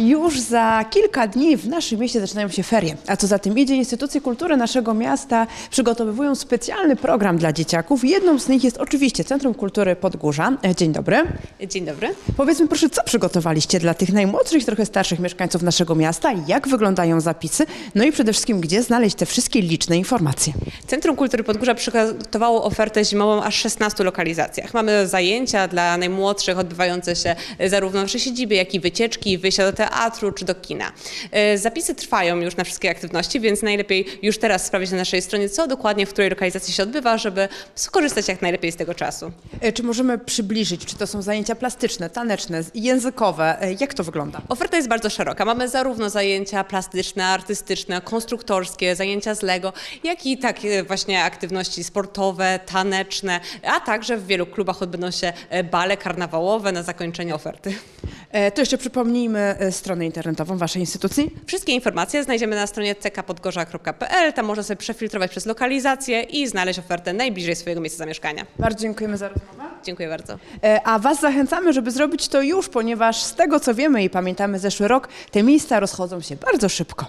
Już za kilka dni w naszym mieście zaczynają się ferie, a co za tym idzie, instytucje kultury naszego miasta przygotowują specjalny program dla dzieciaków. Jedną z nich jest oczywiście Centrum Kultury Podgórza. E, Dzień dobry. Dzień dobry. Powiedzmy proszę, co przygotowaliście dla tych najmłodszych, trochę starszych mieszkańców naszego miasta, jak wyglądają zapisy, no i przede wszystkim, gdzie znaleźć te wszystkie liczne informacje. Centrum Kultury Podgórza przygotowało ofertę zimową aż w 16 lokalizacjach. Mamy zajęcia dla najmłodszych odbywające się zarówno w siedzibie, jak i wycieczki, wyjścia do teatru czy do kina. E, Zapisy trwają już na wszystkie aktywności, więc najlepiej już teraz sprawdzić na naszej stronie, co dokładnie w której lokalizacji się odbywa, żeby skorzystać jak najlepiej z tego czasu. E, Czy możemy przybliżyć, czy to są zajęcia plastyczne, taneczne, językowe? E, Jak to wygląda? Oferta jest bardzo szeroka. Mamy zarówno zajęcia plastyczne, artystyczne, konstruktorskie, zajęcia z Lego, jak i takie właśnie aktywności sportowe, taneczne, a także w wielu klubach odbędą się bale karnawałowe na zakończenie oferty. E, To jeszcze przypomnijmy e, stronę internetową waszej instytucji. Wszystkie informacje znajdziemy na stronie ckpodgorza.pl. Tam można sobie przefiltrować przez lokalizację i znaleźć ofertę najbliżej swojego miejsca zamieszkania. Bardzo dziękujemy za rozmowę. Dziękuję bardzo. E, A Was zachęcamy, żeby zrobić to już, ponieważ z tego co wiemy i pamiętamy zeszły rok, te miejsca rozchodzą się bardzo szybko.